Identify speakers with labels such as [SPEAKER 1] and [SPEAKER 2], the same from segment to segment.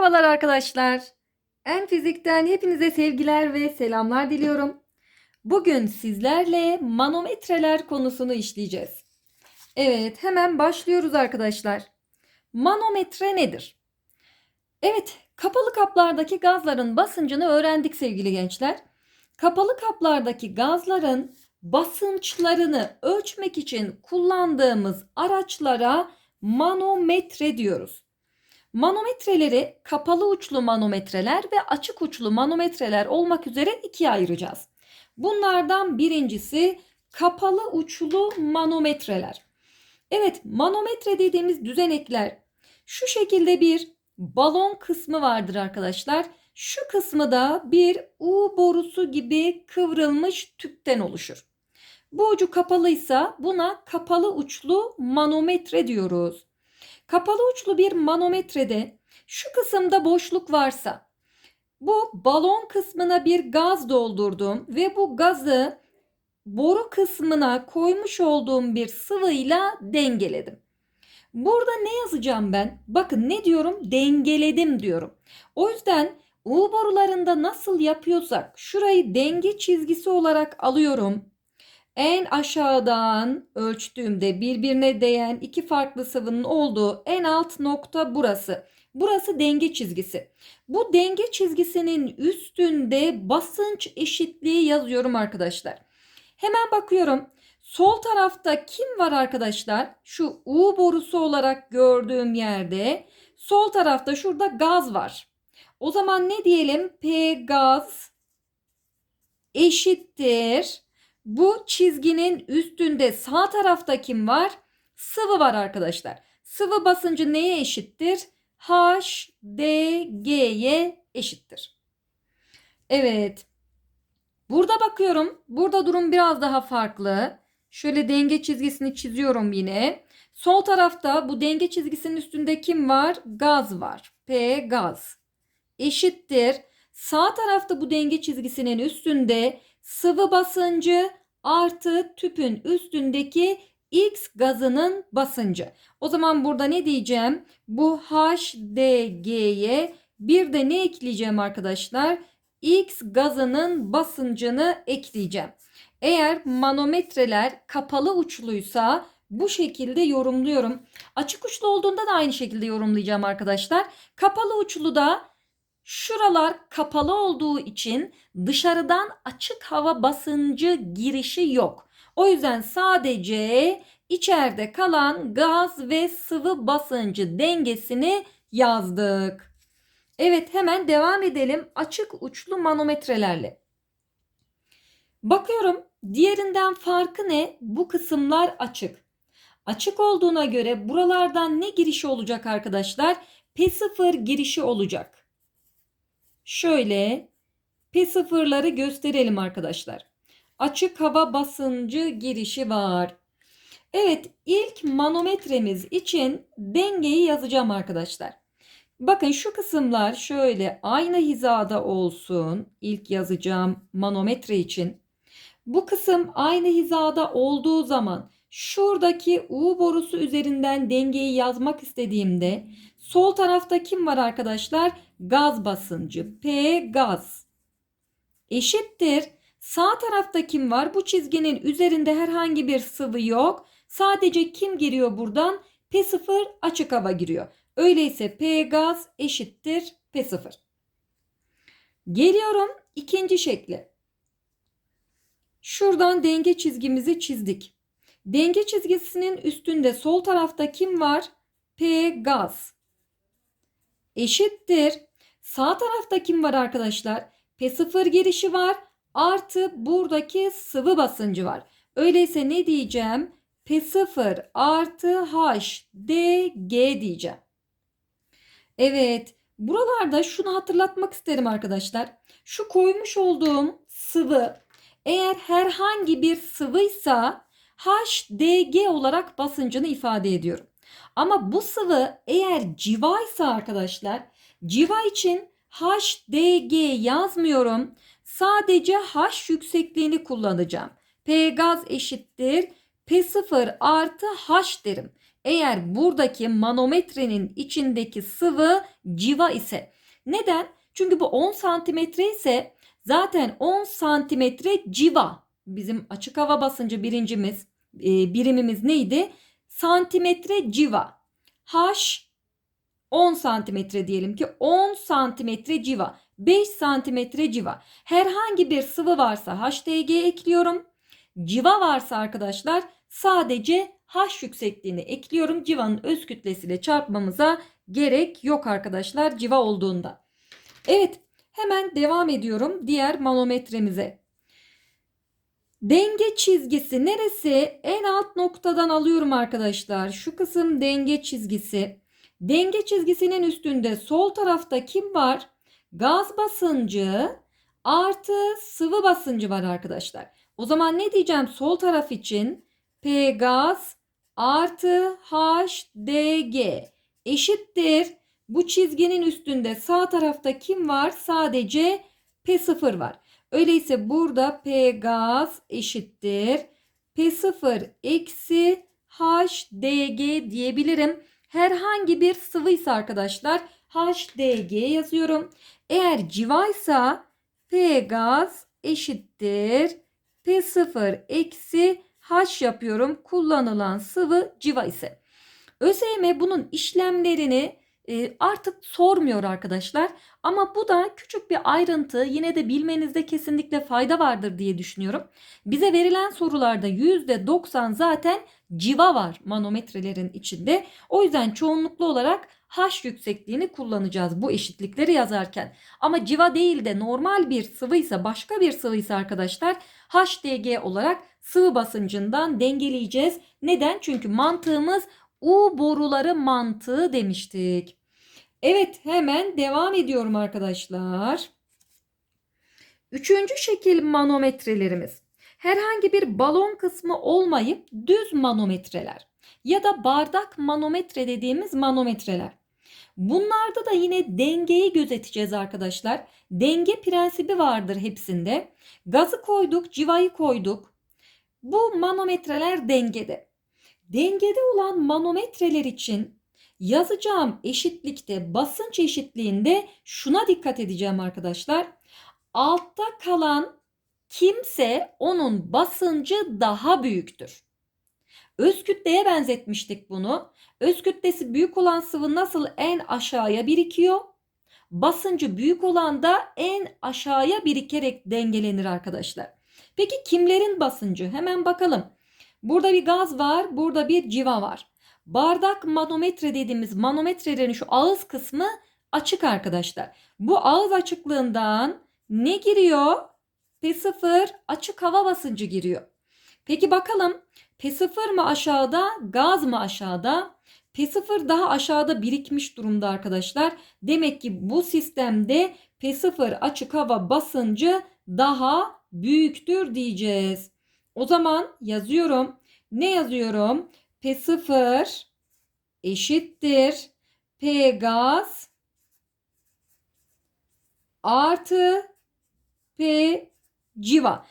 [SPEAKER 1] Merhabalar arkadaşlar. En fizikten hepinize sevgiler ve selamlar diliyorum. Bugün sizlerle manometreler konusunu işleyeceğiz. Evet, hemen başlıyoruz arkadaşlar. Manometre nedir? Evet, kapalı kaplardaki gazların basıncını öğrendik sevgili gençler. Kapalı kaplardaki gazların basınçlarını ölçmek için kullandığımız araçlara manometre diyoruz. Manometreleri kapalı uçlu manometreler ve açık uçlu manometreler olmak üzere ikiye ayıracağız. Bunlardan birincisi kapalı uçlu manometreler. Evet, manometre dediğimiz düzenekler şu şekilde bir balon kısmı vardır arkadaşlar. Şu kısmı da bir U borusu gibi kıvrılmış tüpten oluşur. Bu ucu kapalıysa buna kapalı uçlu manometre diyoruz. Kapalı uçlu bir manometrede şu kısımda boşluk varsa bu balon kısmına bir gaz doldurdum ve bu gazı boru kısmına koymuş olduğum bir sıvıyla dengeledim. Burada ne yazacağım ben? Bakın ne diyorum? Dengeledim diyorum. O yüzden U borularında nasıl yapıyorsak şurayı denge çizgisi olarak alıyorum. En aşağıdan ölçtüğümde birbirine değen iki farklı sıvının olduğu en alt nokta burası. Burası denge çizgisi. Bu denge çizgisinin üstünde basınç eşitliği yazıyorum arkadaşlar. Hemen bakıyorum. Sol tarafta kim var arkadaşlar? Şu U borusu olarak gördüğüm yerde sol tarafta şurada gaz var. O zaman ne diyelim? P gaz eşittir bu çizginin üstünde sağ tarafta kim var? Sıvı var arkadaşlar. Sıvı basıncı neye eşittir? H, D, G'ye eşittir. Evet. Burada bakıyorum. Burada durum biraz daha farklı. Şöyle denge çizgisini çiziyorum yine. Sol tarafta bu denge çizgisinin üstünde kim var? Gaz var. P gaz. Eşittir. Sağ tarafta bu denge çizgisinin üstünde sıvı basıncı artı tüpün üstündeki X gazının basıncı. O zaman burada ne diyeceğim? Bu HDG'ye bir de ne ekleyeceğim arkadaşlar? X gazının basıncını ekleyeceğim. Eğer manometreler kapalı uçluysa bu şekilde yorumluyorum. Açık uçlu olduğunda da aynı şekilde yorumlayacağım arkadaşlar. Kapalı uçlu da Şuralar kapalı olduğu için dışarıdan açık hava basıncı girişi yok. O yüzden sadece içeride kalan gaz ve sıvı basıncı dengesini yazdık. Evet hemen devam edelim açık uçlu manometrelerle. Bakıyorum diğerinden farkı ne? Bu kısımlar açık. Açık olduğuna göre buralardan ne girişi olacak arkadaşlar? P0 girişi olacak. Şöyle P0'ları gösterelim arkadaşlar. Açık hava basıncı girişi var. Evet ilk manometremiz için dengeyi yazacağım arkadaşlar. Bakın şu kısımlar şöyle aynı hizada olsun. İlk yazacağım manometre için. Bu kısım aynı hizada olduğu zaman şuradaki U borusu üzerinden dengeyi yazmak istediğimde sol tarafta kim var arkadaşlar? Gaz basıncı. P gaz eşittir. Sağ tarafta kim var? Bu çizginin üzerinde herhangi bir sıvı yok. Sadece kim giriyor buradan? P0 açık hava giriyor. Öyleyse P gaz eşittir P0. Geliyorum ikinci şekle. Şuradan denge çizgimizi çizdik. Denge çizgisinin üstünde sol tarafta kim var? P gaz. Eşittir. Sağ tarafta kim var arkadaşlar? P0 girişi var. Artı buradaki sıvı basıncı var. Öyleyse ne diyeceğim? P0 artı H D G diyeceğim. Evet. Buralarda şunu hatırlatmak isterim arkadaşlar. Şu koymuş olduğum sıvı eğer herhangi bir sıvıysa HDG olarak basıncını ifade ediyorum. Ama bu sıvı eğer civaysa arkadaşlar civa için HDG yazmıyorum. Sadece H yüksekliğini kullanacağım. P gaz eşittir P0 artı H derim. Eğer buradaki manometrenin içindeki sıvı civa ise. Neden? Çünkü bu 10 santimetre ise zaten 10 santimetre civa. Bizim açık hava basıncı birincimiz, e, birimimiz neydi? Santimetre civa. H 10 santimetre diyelim ki 10 santimetre civa. 5 santimetre civa. Herhangi bir sıvı varsa HDG ekliyorum. Civa varsa arkadaşlar sadece H yüksekliğini ekliyorum. Civanın öz kütlesiyle çarpmamıza gerek yok arkadaşlar civa olduğunda. Evet hemen devam ediyorum diğer manometremize. Denge çizgisi neresi? En alt noktadan alıyorum arkadaşlar. Şu kısım denge çizgisi. Denge çizgisinin üstünde sol tarafta kim var? Gaz basıncı artı sıvı basıncı var arkadaşlar. O zaman ne diyeceğim sol taraf için? P gaz artı HDG eşittir. Bu çizginin üstünde sağ tarafta kim var? Sadece P0 var. Öyleyse burada P gaz eşittir. P0 eksi HDG diyebilirim. Herhangi bir sıvıysa arkadaşlar HDG yazıyorum. Eğer civaysa P gaz eşittir. P0 eksi H yapıyorum. Kullanılan sıvı civa ise. ÖSYM bunun işlemlerini artık sormuyor arkadaşlar. Ama bu da küçük bir ayrıntı yine de bilmenizde kesinlikle fayda vardır diye düşünüyorum. Bize verilen sorularda %90 zaten civa var manometrelerin içinde. O yüzden çoğunluklu olarak H yüksekliğini kullanacağız bu eşitlikleri yazarken. Ama civa değil de normal bir sıvıysa başka bir sıvıysa arkadaşlar HDG olarak sıvı basıncından dengeleyeceğiz. Neden? Çünkü mantığımız U boruları mantığı demiştik. Evet hemen devam ediyorum arkadaşlar. Üçüncü şekil manometrelerimiz. Herhangi bir balon kısmı olmayıp düz manometreler ya da bardak manometre dediğimiz manometreler. Bunlarda da yine dengeyi gözeteceğiz arkadaşlar. Denge prensibi vardır hepsinde. Gazı koyduk, civayı koyduk. Bu manometreler dengede. Dengede olan manometreler için yazacağım eşitlikte basınç eşitliğinde şuna dikkat edeceğim arkadaşlar. Altta kalan kimse onun basıncı daha büyüktür. Öz kütleye benzetmiştik bunu. Öz kütlesi büyük olan sıvı nasıl en aşağıya birikiyor? Basıncı büyük olan da en aşağıya birikerek dengelenir arkadaşlar. Peki kimlerin basıncı? Hemen bakalım. Burada bir gaz var, burada bir civa var. Bardak manometre dediğimiz manometrelerin şu ağız kısmı açık arkadaşlar. Bu ağız açıklığından ne giriyor? P0 açık hava basıncı giriyor. Peki bakalım P0 mı aşağıda, gaz mı aşağıda? P0 daha aşağıda birikmiş durumda arkadaşlar. Demek ki bu sistemde P0 açık hava basıncı daha büyüktür diyeceğiz. O zaman yazıyorum. Ne yazıyorum? P0 eşittir. P gaz artı P civa.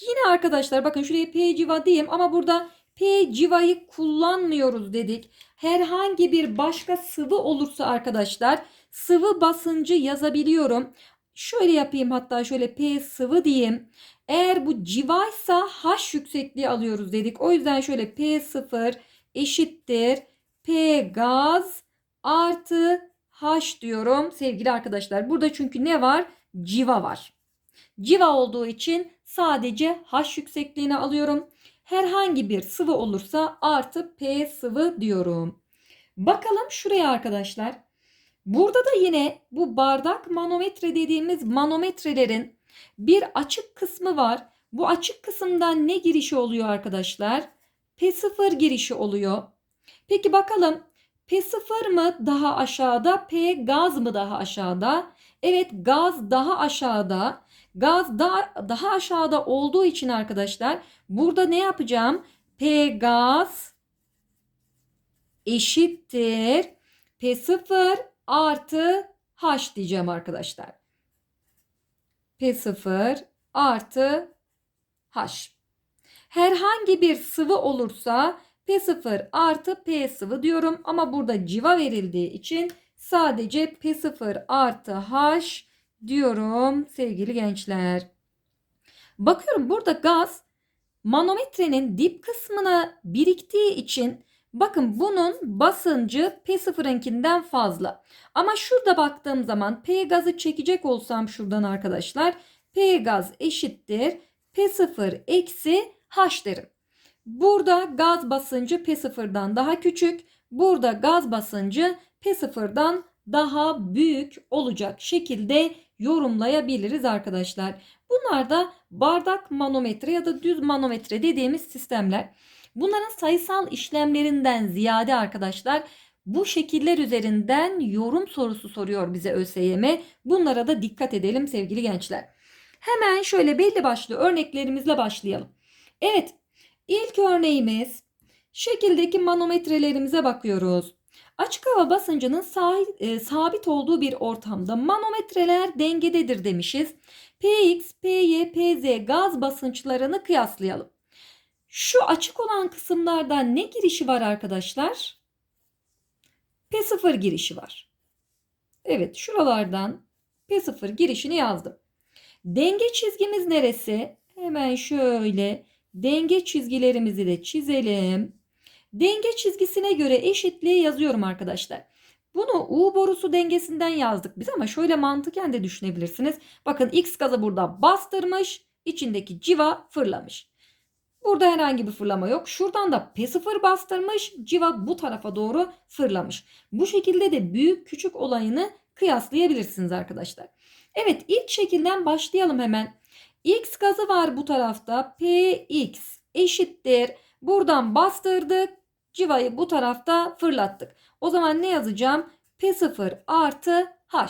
[SPEAKER 1] Yine arkadaşlar bakın şuraya P civa diyeyim ama burada P civayı kullanmıyoruz dedik. Herhangi bir başka sıvı olursa arkadaşlar sıvı basıncı yazabiliyorum. Şöyle yapayım hatta şöyle P sıvı diyeyim. Eğer bu civaysa H yüksekliği alıyoruz dedik. O yüzden şöyle P0 eşittir P gaz artı H diyorum sevgili arkadaşlar. Burada çünkü ne var? Civa var. Civa olduğu için sadece H yüksekliğini alıyorum. Herhangi bir sıvı olursa artı P sıvı diyorum. Bakalım şuraya arkadaşlar. Burada da yine bu bardak manometre dediğimiz manometrelerin bir açık kısmı var. Bu açık kısımdan ne girişi oluyor arkadaşlar? P0 girişi oluyor. Peki bakalım P0 mı daha aşağıda, P gaz mı daha aşağıda? Evet gaz daha aşağıda. Gaz daha, daha aşağıda olduğu için arkadaşlar burada ne yapacağım? P gaz eşittir P0 artı H diyeceğim arkadaşlar. P0 artı H. Herhangi bir sıvı olursa P0 artı P sıvı diyorum ama burada civa verildiği için sadece P0 artı H diyorum sevgili gençler. Bakıyorum burada gaz manometrenin dip kısmına biriktiği için bakın bunun basıncı P0'ınkinden fazla. Ama şurada baktığım zaman P gazı çekecek olsam şuradan arkadaşlar P gaz eşittir P0 eksi H derim. Burada gaz basıncı P0'dan daha küçük. Burada gaz basıncı P0'dan daha büyük olacak şekilde yorumlayabiliriz arkadaşlar. Bunlar da bardak manometre ya da düz manometre dediğimiz sistemler. Bunların sayısal işlemlerinden ziyade arkadaşlar bu şekiller üzerinden yorum sorusu soruyor bize ÖSYM. Bunlara da dikkat edelim sevgili gençler. Hemen şöyle belli başlı örneklerimizle başlayalım. Evet ilk örneğimiz şekildeki manometrelerimize bakıyoruz. Açık hava basıncının e, sabit olduğu bir ortamda manometreler dengededir demişiz. Px, Py, Pz gaz basınçlarını kıyaslayalım. Şu açık olan kısımlardan ne girişi var arkadaşlar? P0 girişi var. Evet şuralardan P0 girişini yazdım. Denge çizgimiz neresi? Hemen şöyle denge çizgilerimizi de çizelim. Denge çizgisine göre eşitliği yazıyorum arkadaşlar. Bunu U borusu dengesinden yazdık biz ama şöyle mantıken de düşünebilirsiniz. Bakın X gazı burada bastırmış, içindeki civa fırlamış. Burada herhangi bir fırlama yok. Şuradan da P0 bastırmış, civa bu tarafa doğru fırlamış. Bu şekilde de büyük küçük olayını kıyaslayabilirsiniz arkadaşlar. Evet ilk şekilden başlayalım hemen. X gazı var bu tarafta. Px eşittir. Buradan bastırdık. Civayı bu tarafta fırlattık. O zaman ne yazacağım? P0 artı H.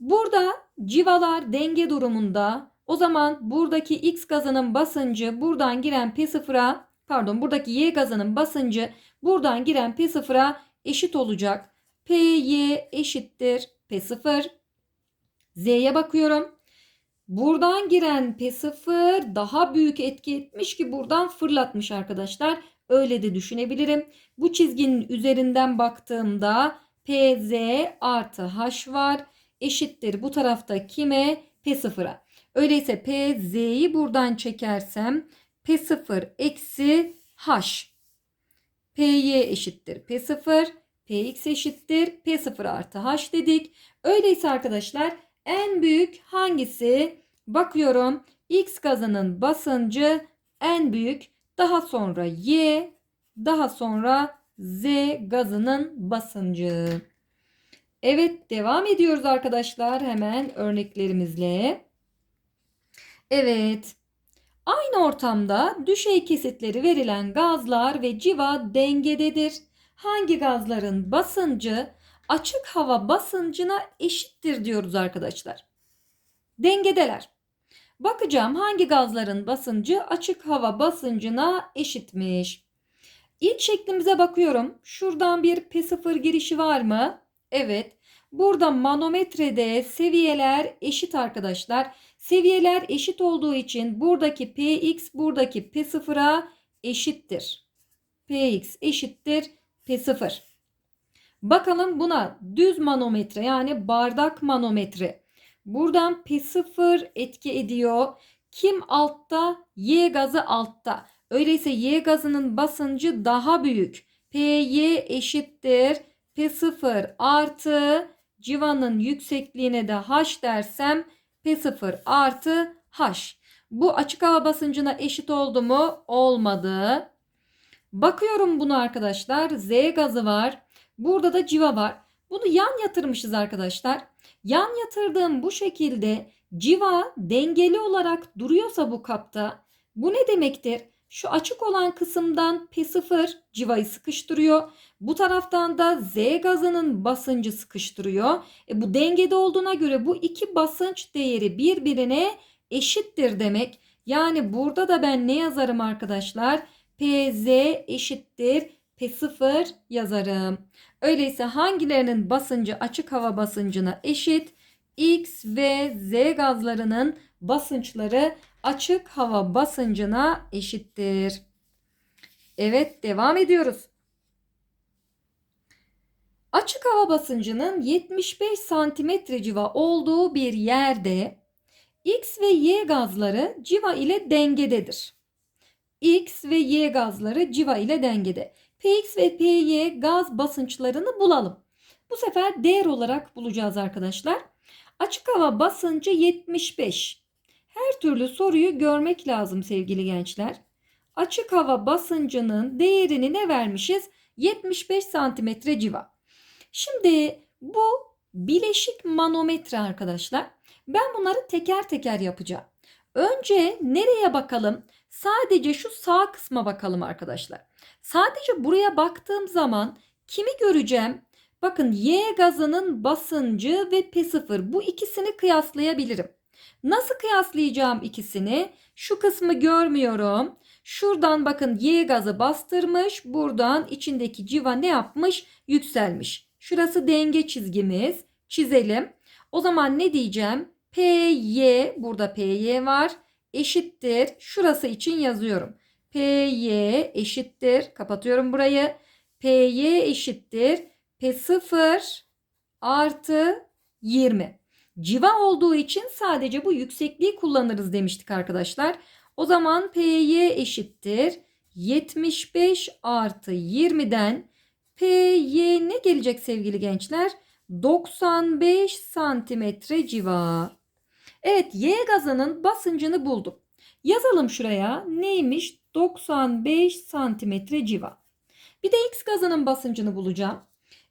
[SPEAKER 1] Burada civalar denge durumunda. O zaman buradaki X gazının basıncı buradan giren P0'a pardon buradaki Y gazının basıncı buradan giren P0'a eşit olacak. Py eşittir P0. Z'ye bakıyorum. Buradan giren P0 daha büyük etki etmiş ki buradan fırlatmış arkadaşlar. Öyle de düşünebilirim. Bu çizginin üzerinden baktığımda PZ artı H var. Eşittir bu tarafta kime? P0'a. Öyleyse PZ'yi buradan çekersem P0 eksi H. PY eşittir P0. Px eşittir P0 artı H dedik. Öyleyse arkadaşlar en büyük hangisi? Bakıyorum. X gazının basıncı en büyük. Daha sonra Y, daha sonra Z gazının basıncı. Evet devam ediyoruz arkadaşlar hemen örneklerimizle. Evet. Aynı ortamda düşey kesitleri verilen gazlar ve civa dengededir. Hangi gazların basıncı açık hava basıncına eşittir diyoruz arkadaşlar. Dengedeler. Bakacağım hangi gazların basıncı açık hava basıncına eşitmiş. İlk şeklimize bakıyorum. Şuradan bir P0 girişi var mı? Evet. Burada manometrede seviyeler eşit arkadaşlar. Seviyeler eşit olduğu için buradaki Px buradaki P0'a eşittir. Px eşittir P0. Bakalım buna düz manometre yani bardak manometre. Buradan P0 etki ediyor. Kim altta? Y gazı altta. Öyleyse Y gazının basıncı daha büyük. Py eşittir. P0 artı civanın yüksekliğine de H dersem P0 artı H. Bu açık hava basıncına eşit oldu mu? Olmadı. Bakıyorum bunu arkadaşlar. Z gazı var. Burada da civa var. Bunu yan yatırmışız arkadaşlar. Yan yatırdığım bu şekilde civa dengeli olarak duruyorsa bu kapta bu ne demektir? Şu açık olan kısımdan P0 civayı sıkıştırıyor. Bu taraftan da Z gazının basıncı sıkıştırıyor. E bu dengede olduğuna göre bu iki basınç değeri birbirine eşittir demek. Yani burada da ben ne yazarım arkadaşlar? PZ eşittir P0 yazarım. Öyleyse hangilerinin basıncı açık hava basıncına eşit? X ve Z gazlarının basınçları açık hava basıncına eşittir. Evet devam ediyoruz. Açık hava basıncının 75 santimetre civa olduğu bir yerde X ve Y gazları civa ile dengededir. X ve Y gazları civa ile dengede. Px ve Py gaz basınçlarını bulalım. Bu sefer değer olarak bulacağız arkadaşlar. Açık hava basıncı 75. Her türlü soruyu görmek lazım sevgili gençler. Açık hava basıncının değerini ne vermişiz? 75 santimetre civa. Şimdi bu bileşik manometre arkadaşlar. Ben bunları teker teker yapacağım. Önce nereye bakalım? Sadece şu sağ kısma bakalım arkadaşlar. Sadece buraya baktığım zaman kimi göreceğim? Bakın Y gazının basıncı ve P0 bu ikisini kıyaslayabilirim. Nasıl kıyaslayacağım ikisini? Şu kısmı görmüyorum. Şuradan bakın Y gazı bastırmış. Buradan içindeki civa ne yapmış? Yükselmiş. Şurası denge çizgimiz. Çizelim. O zaman ne diyeceğim? PY burada PY var. Eşittir. Şurası için yazıyorum. PY eşittir. Kapatıyorum burayı. PY eşittir. P0 artı 20. Civa olduğu için sadece bu yüksekliği kullanırız demiştik arkadaşlar. O zaman PY eşittir. 75 artı 20'den PY ne gelecek sevgili gençler? 95 santimetre civa. Evet Y gazının basıncını buldum. Yazalım şuraya. Neymiş? 95 santimetre civa. Bir de X gazının basıncını bulacağım.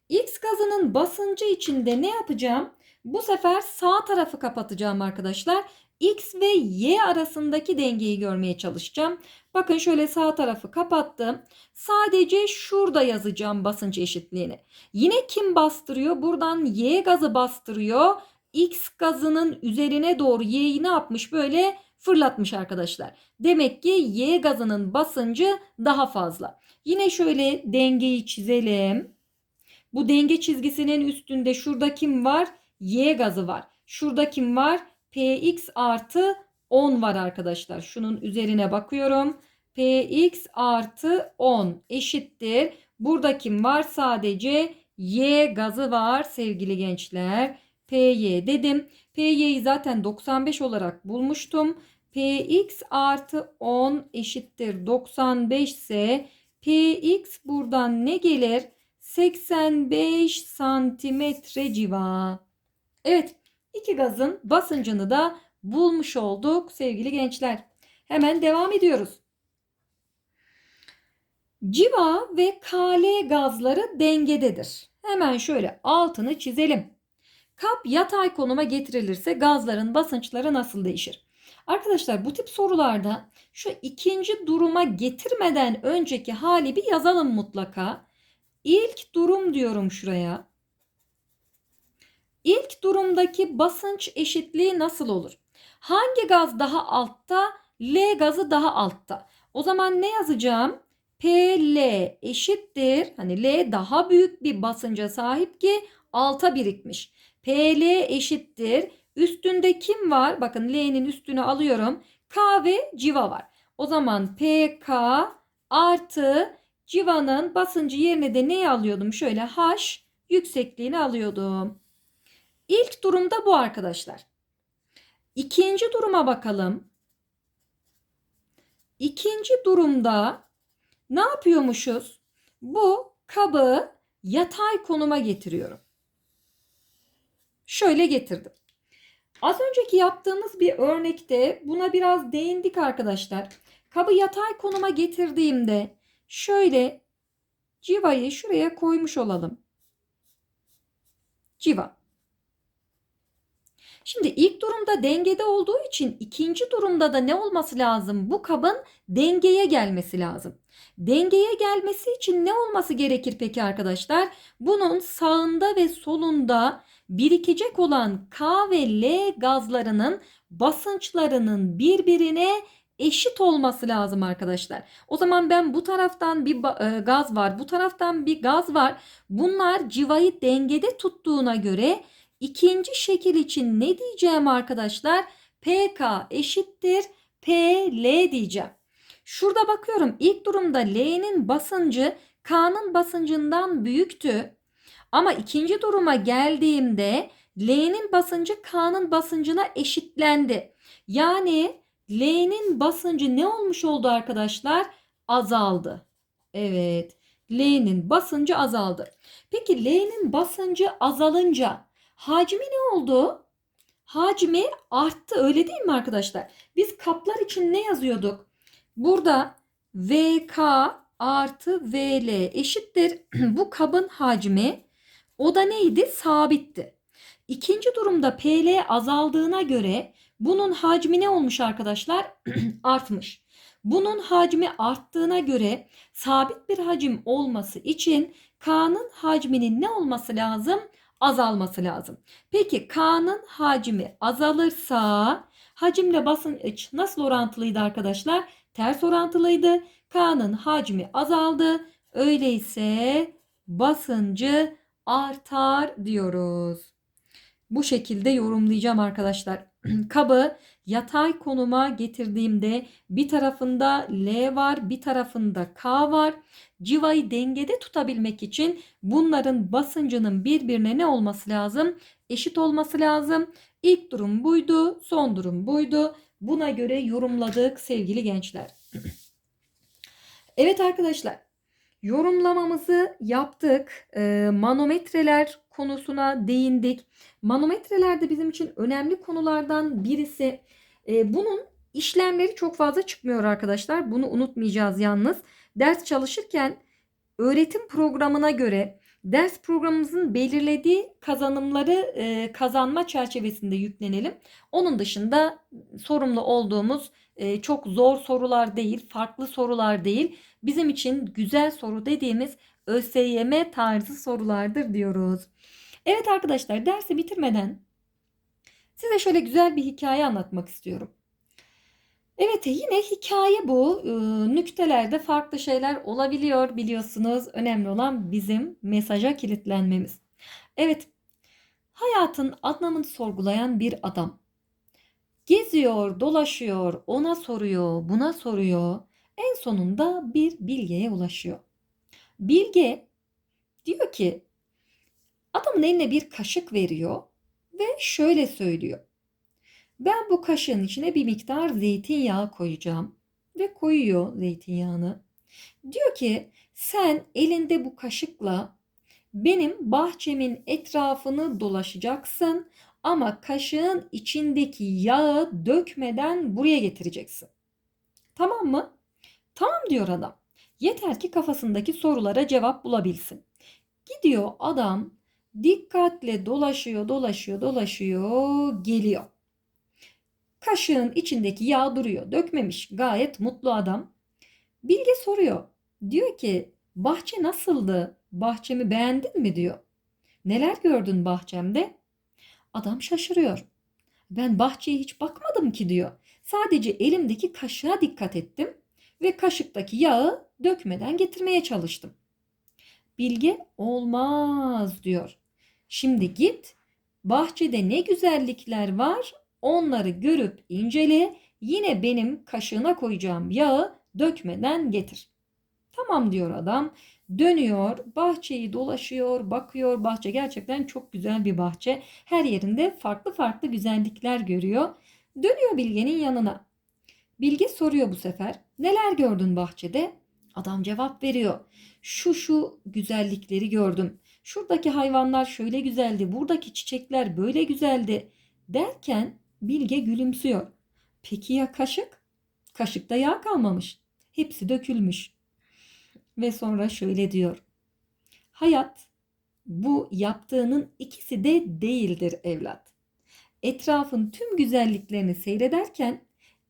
[SPEAKER 1] X gazının basıncı içinde ne yapacağım? Bu sefer sağ tarafı kapatacağım arkadaşlar. X ve Y arasındaki dengeyi görmeye çalışacağım. Bakın şöyle sağ tarafı kapattım. Sadece şurada yazacağım basınç eşitliğini. Yine kim bastırıyor? Buradan Y gazı bastırıyor. X gazının üzerine doğru Y'yi ne yapmış? Böyle fırlatmış arkadaşlar. Demek ki Y gazının basıncı daha fazla. Yine şöyle dengeyi çizelim. Bu denge çizgisinin üstünde şurada kim var? Y gazı var. Şurada kim var? Px artı 10 var arkadaşlar. Şunun üzerine bakıyorum. Px artı 10 eşittir. Burada kim var? Sadece Y gazı var sevgili gençler. Py dedim. Py'yi zaten 95 olarak bulmuştum. Px artı 10 eşittir 95 ise Px buradan ne gelir? 85 santimetre civa. Evet iki gazın basıncını da bulmuş olduk sevgili gençler. Hemen devam ediyoruz. Civa ve Kl gazları dengededir. Hemen şöyle altını çizelim. Kap yatay konuma getirilirse gazların basınçları nasıl değişir? Arkadaşlar bu tip sorularda şu ikinci duruma getirmeden önceki hali bir yazalım mutlaka. İlk durum diyorum şuraya. İlk durumdaki basınç eşitliği nasıl olur? Hangi gaz daha altta? L gazı daha altta. O zaman ne yazacağım? PL eşittir. Hani L daha büyük bir basınca sahip ki alta birikmiş. PL eşittir. Üstünde kim var? Bakın L'nin üstünü alıyorum. K ve civa var. O zaman PK artı civanın basıncı yerine de neyi alıyordum? Şöyle H yüksekliğini alıyordum. İlk durumda bu arkadaşlar. İkinci duruma bakalım. İkinci durumda ne yapıyormuşuz? Bu kabı yatay konuma getiriyorum. Şöyle getirdim. Az önceki yaptığımız bir örnekte buna biraz değindik arkadaşlar. Kabı yatay konuma getirdiğimde şöyle civayı şuraya koymuş olalım. Civa. Şimdi ilk durumda dengede olduğu için ikinci durumda da ne olması lazım? Bu kabın dengeye gelmesi lazım. Dengeye gelmesi için ne olması gerekir peki arkadaşlar? Bunun sağında ve solunda birikecek olan K ve L gazlarının basınçlarının birbirine eşit olması lazım arkadaşlar. O zaman ben bu taraftan bir e, gaz var, bu taraftan bir gaz var. Bunlar civayı dengede tuttuğuna göre ikinci şekil için ne diyeceğim arkadaşlar? PK eşittir PL diyeceğim. Şurada bakıyorum ilk durumda L'nin basıncı K'nın basıncından büyüktü. Ama ikinci duruma geldiğimde L'nin basıncı K'nın basıncına eşitlendi. Yani L'nin basıncı ne olmuş oldu arkadaşlar? Azaldı. Evet. L'nin basıncı azaldı. Peki L'nin basıncı azalınca hacmi ne oldu? Hacmi arttı öyle değil mi arkadaşlar? Biz kaplar için ne yazıyorduk? Burada VK artı VL eşittir. Bu kabın hacmi o da neydi? Sabitti. İkinci durumda PL azaldığına göre bunun hacmi ne olmuş arkadaşlar? Artmış. Bunun hacmi arttığına göre sabit bir hacim olması için K'nın hacminin ne olması lazım? Azalması lazım. Peki K'nın hacmi azalırsa hacimle basınç nasıl orantılıydı arkadaşlar? Ters orantılıydı. K'nın hacmi azaldı. Öyleyse basıncı artar diyoruz. Bu şekilde yorumlayacağım arkadaşlar. Kabı yatay konuma getirdiğimde bir tarafında L var, bir tarafında K var. Civayı dengede tutabilmek için bunların basıncının birbirine ne olması lazım? Eşit olması lazım. İlk durum buydu, son durum buydu. Buna göre yorumladık sevgili gençler. Evet arkadaşlar, yorumlamamızı yaptık. Ee, manometreler konusuna değindik. Manometreler de bizim için önemli konulardan birisi. Ee, bunun işlemleri çok fazla çıkmıyor arkadaşlar. Bunu unutmayacağız yalnız. Ders çalışırken öğretim programına göre ders programımızın belirlediği kazanımları e, kazanma çerçevesinde yüklenelim. Onun dışında sorumlu olduğumuz e, çok zor sorular değil, farklı sorular değil. Bizim için güzel soru dediğimiz ÖSYM tarzı sorulardır diyoruz. Evet arkadaşlar dersi bitirmeden size şöyle güzel bir hikaye anlatmak istiyorum. Evet yine hikaye bu. Ee, nüktelerde farklı şeyler olabiliyor biliyorsunuz. Önemli olan bizim mesaja kilitlenmemiz. Evet hayatın anlamını sorgulayan bir adam. Geziyor, dolaşıyor, ona soruyor, buna soruyor. En sonunda bir bilgeye ulaşıyor. Bilge diyor ki adamın eline bir kaşık veriyor ve şöyle söylüyor. Ben bu kaşığın içine bir miktar zeytinyağı koyacağım ve koyuyor zeytinyağını. Diyor ki sen elinde bu kaşıkla benim bahçemin etrafını dolaşacaksın ama kaşığın içindeki yağı dökmeden buraya getireceksin. Tamam mı? Tamam diyor adam. Yeter ki kafasındaki sorulara cevap bulabilsin. Gidiyor adam dikkatle dolaşıyor, dolaşıyor, dolaşıyor, geliyor. Kaşığın içindeki yağ duruyor. Dökmemiş. Gayet mutlu adam. Bilge soruyor. Diyor ki bahçe nasıldı? Bahçemi beğendin mi diyor. Neler gördün bahçemde? Adam şaşırıyor. Ben bahçeye hiç bakmadım ki diyor. Sadece elimdeki kaşığa dikkat ettim ve kaşıktaki yağı dökmeden getirmeye çalıştım. Bilge olmaz diyor. Şimdi git bahçede ne güzellikler var onları görüp incele yine benim kaşığına koyacağım yağı dökmeden getir. Tamam diyor adam. Dönüyor, bahçeyi dolaşıyor, bakıyor. Bahçe gerçekten çok güzel bir bahçe. Her yerinde farklı farklı güzellikler görüyor. Dönüyor Bilge'nin yanına. Bilge soruyor bu sefer. Neler gördün bahçede? Adam cevap veriyor. Şu şu güzellikleri gördüm. Şuradaki hayvanlar şöyle güzeldi. Buradaki çiçekler böyle güzeldi. Derken Bilge gülümsüyor. Peki ya kaşık? Kaşıkta yağ kalmamış. Hepsi dökülmüş. Ve sonra şöyle diyor. Hayat bu yaptığının ikisi de değildir evlat. Etrafın tüm güzelliklerini seyrederken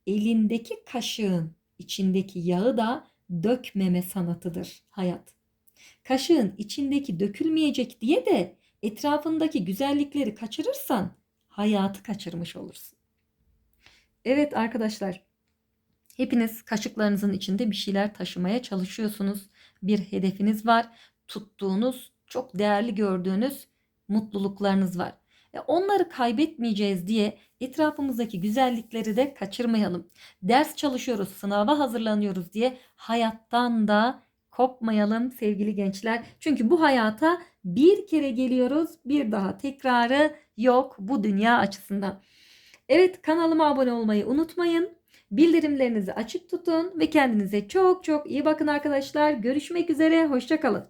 [SPEAKER 1] elindeki kaşığın içindeki yağı da dökmeme sanatıdır hayat. Kaşığın içindeki dökülmeyecek diye de etrafındaki güzellikleri kaçırırsan hayatı kaçırmış olursun. Evet arkadaşlar, hepiniz kaşıklarınızın içinde bir şeyler taşımaya çalışıyorsunuz. Bir hedefiniz var, tuttuğunuz, çok değerli gördüğünüz mutluluklarınız var. E, onları kaybetmeyeceğiz diye etrafımızdaki güzellikleri de kaçırmayalım. Ders çalışıyoruz, sınava hazırlanıyoruz diye hayattan da kopmayalım sevgili gençler. Çünkü bu hayata bir kere geliyoruz, bir daha tekrarı yok bu dünya açısından. Evet kanalıma abone olmayı unutmayın. Bildirimlerinizi açık tutun ve kendinize çok çok iyi bakın arkadaşlar. Görüşmek üzere, hoşçakalın.